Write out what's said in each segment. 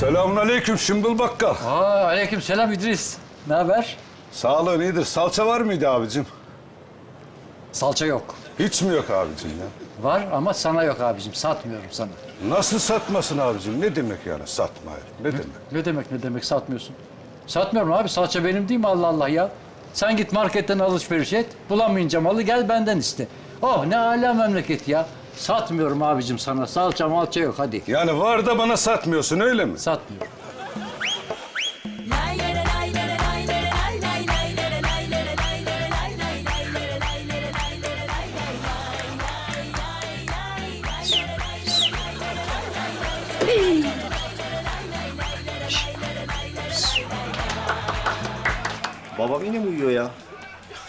Selamun aleyküm Şımbıl Bakkal. Aa, aleyküm selam İdris. Ne haber? Sağlığın iyidir. Salça var mıydı abicim? Salça yok. Hiç mi yok abicim ya? Var ama sana yok abicim. Satmıyorum sana. Nasıl satmasın abicim? Ne demek yani satma? Ne demek? Ne demek ne demek satmıyorsun? Satmıyorum abi. Salça benim değil mi Allah Allah ya? Sen git marketten alışveriş et. Bulamayınca malı gel benden iste. Oh ne âlâ memleket ya. Satmıyorum abicim sana. Salça malça yok hadi. Yani var da bana satmıyorsun öyle mi? Satmıyorum. Babam yine mi uyuyor ya?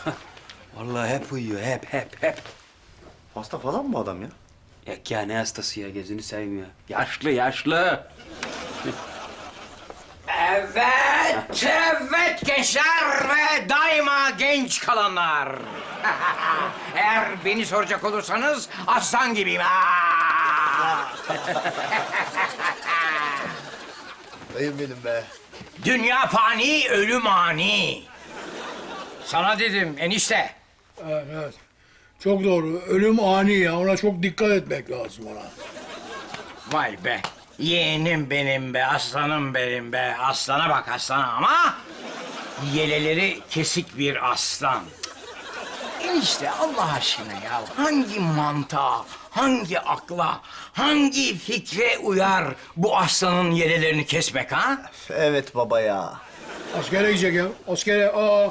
Vallahi hep uyuyor, hep hep hep. Hasta falan mı adam ya? Yok ya ne hastası ya, gözünü seveyim ya. Yaşlı, yaşlı. Evet, evet gençler ve daima genç kalanlar. Eğer beni soracak olursanız aslan gibiyim. Dayım benim be. Dünya fani, ölüm ani. Sana dedim enişte. Evet, evet. Çok doğru. Ölüm ani ya. Ona çok dikkat etmek lazım ona. Vay be. Yeğenim benim be, aslanım benim be. Aslana bak aslana ama... ...yeleleri kesik bir aslan. Enişte Allah aşkına ya hangi mantığa, hangi akla, hangi fikre uyar bu aslanın yelelerini kesmek ha? Evet baba ya. Askere gidecek ya. Askere aa.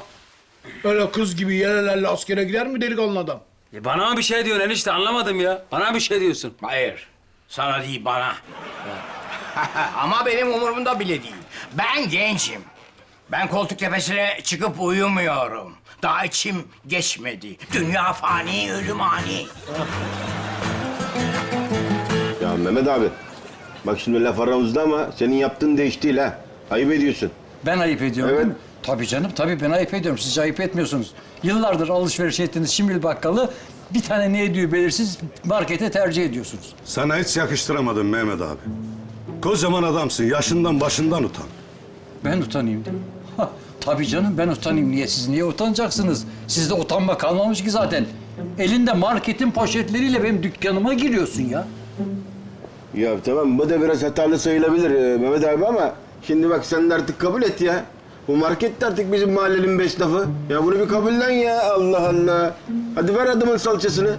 Öyle kız gibi yelelerle askere gider mi delikanlı adam? E bana mı bir şey diyorsun enişte anlamadım ya. Bana bir şey diyorsun. Hayır, sana değil bana. Ama benim umurumda bile değil. Ben gençim. Ben koltuk tepesine çıkıp uyumuyorum. Daha içim geçmedi. Dünya fani, ölüm ani. Ya Mehmet abi. Bak şimdi laf aramızda ama senin yaptığın değiş değil ha. Ayıp ediyorsun. Ben ayıp ediyorum Evet. Tabii canım tabii ben ayıp ediyorum. Siz ayıp etmiyorsunuz. Yıllardır alışveriş ettiğiniz Şimbil Bakkalı bir tane ne ediyor belirsiz markete tercih ediyorsunuz. Sana hiç yakıştıramadım Mehmet abi. Kocaman adamsın. Yaşından başından utan. Ben utanayım değil mi? Ha, tabii canım ben utanayım. Niye? Siz niye utanacaksınız? Sizde utanma kalmamış ki zaten. Elinde marketin poşetleriyle benim dükkanıma giriyorsun ya. Ya tamam bu da biraz hatalı sayılabilir e, Mehmet abi ama şimdi bak sen de artık kabul et ya. Bu market de artık bizim mahallenin beş lafı. Ya bunu bir kabullen ya Allah Allah. Hadi ver adamın salçasını.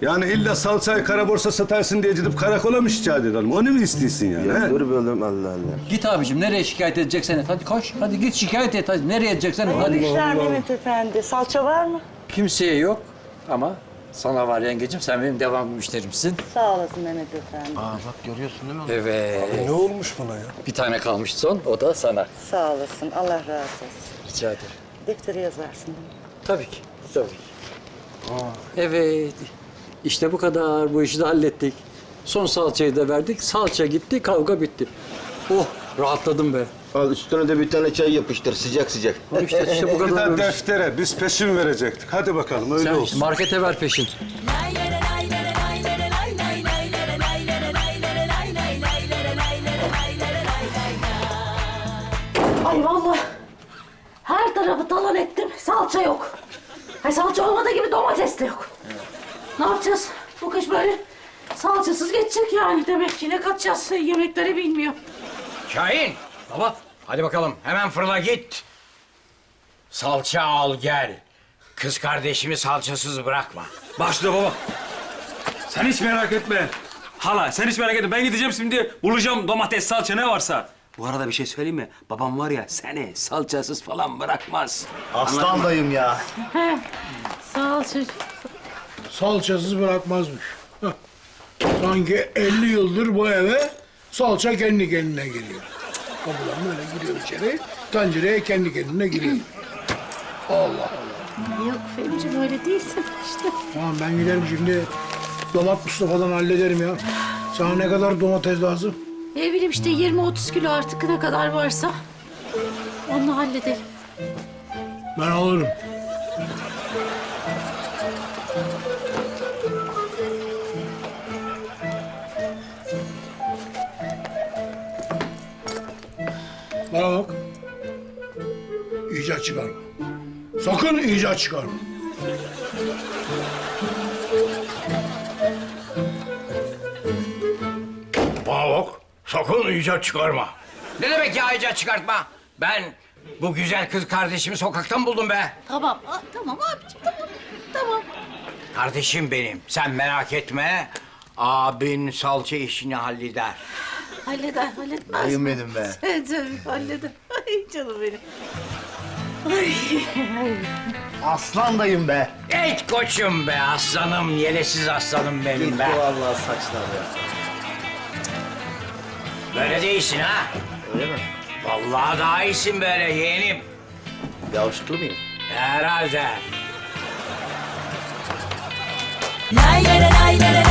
Yani illa salçayı kara borsa satarsın diye gidip karakola mı şikayet edelim? Onu mu istiyorsun yani? Ya he? dur be oğlum Allah Allah. Git abicim nereye şikayet edeceksen et. Hadi koş. Hadi git şikayet et. Hadi nereye edeceksen et. Hadi. İşler Mehmet Efendi. Salça var mı? Kimseye yok ama sana var yengecim. Sen benim devamlı müşterimsin. Sağ olasın Mehmet Efendi. Evet. Ne olmuş buna ya? Bir tane kalmış son. O da sana. Sağ olasın. Allah razı olsun. Rica ederim. Deftere yazarsın. değil mi? Tabii ki. Tabii ki. Evet. İşte bu kadar. Bu işi de hallettik. Son salçayı da verdik. Salça gitti, kavga bitti. Oh, rahatladım be. Al üstüne de bir tane çay yapıştır sıcak sıcak. Bak işte, işte bu kadar. böyle. deftere biz peşin verecektik. Hadi bakalım öyle Sen olsun. işte markete ver peşin. Ay vallahi her tarafı talan ettim. Salça yok. Ay salça olmadığı gibi domates de yok. Ne yapacağız? Bu kış böyle salçasız geçecek yani. Demek ki ne katacağız yemekleri bilmiyor. Şahin. Baba. Hadi bakalım hemen fırla git. Salça al gel. Kız kardeşimi salçasız bırakma. Başla baba. Sen hiç merak etme. Hala sen hiç merak etme. Ben gideceğim şimdi bulacağım domates, salça ne varsa. Bu arada bir şey söyleyeyim mi? Babam var ya seni salçasız falan bırakmaz. Aslan dayım ya. Sağ ol. Salçasız bırakmazmış. Hah. Sanki 50 yıldır bu eve salça kendi kendine geliyor. Kapıdan böyle giriyor içeri. Tencereye kendi kendine giriyor. Allah Allah. Yok Fehmi'ciğim öyle değilsin işte. Tamam ben giderim şimdi. Dolap Mustafa'dan hallederim ya. Sana ne kadar domates lazım? Ne bileyim işte 20-30 kilo artık ne kadar varsa. Onu halledelim. Ben alırım. Bana bak. İcat çıkarma. Sakın icat çıkarma. Bana bak. Sakın icat çıkarma. Ne demek ya icat çıkartma? Ben bu güzel kız kardeşimi sokaktan buldum be. Tamam, aa, tamam abicim tamam. Tamam. Kardeşim benim. Sen merak etme. Abin salça işini halleder. Halleder, halletmez Dayım mi? benim be. Şey Sen tabii halleder. Ay canım benim. Ay. Aslan dayım be. Et koçum be aslanım, yelesiz aslanım benim Gitti be. vallahi saçlar ya. Böyle değilsin ha. Öyle mi? Vallahi daha iyisin böyle yeğenim. Yavşıklı mıyım? Herhalde. Lay lay lay lay lay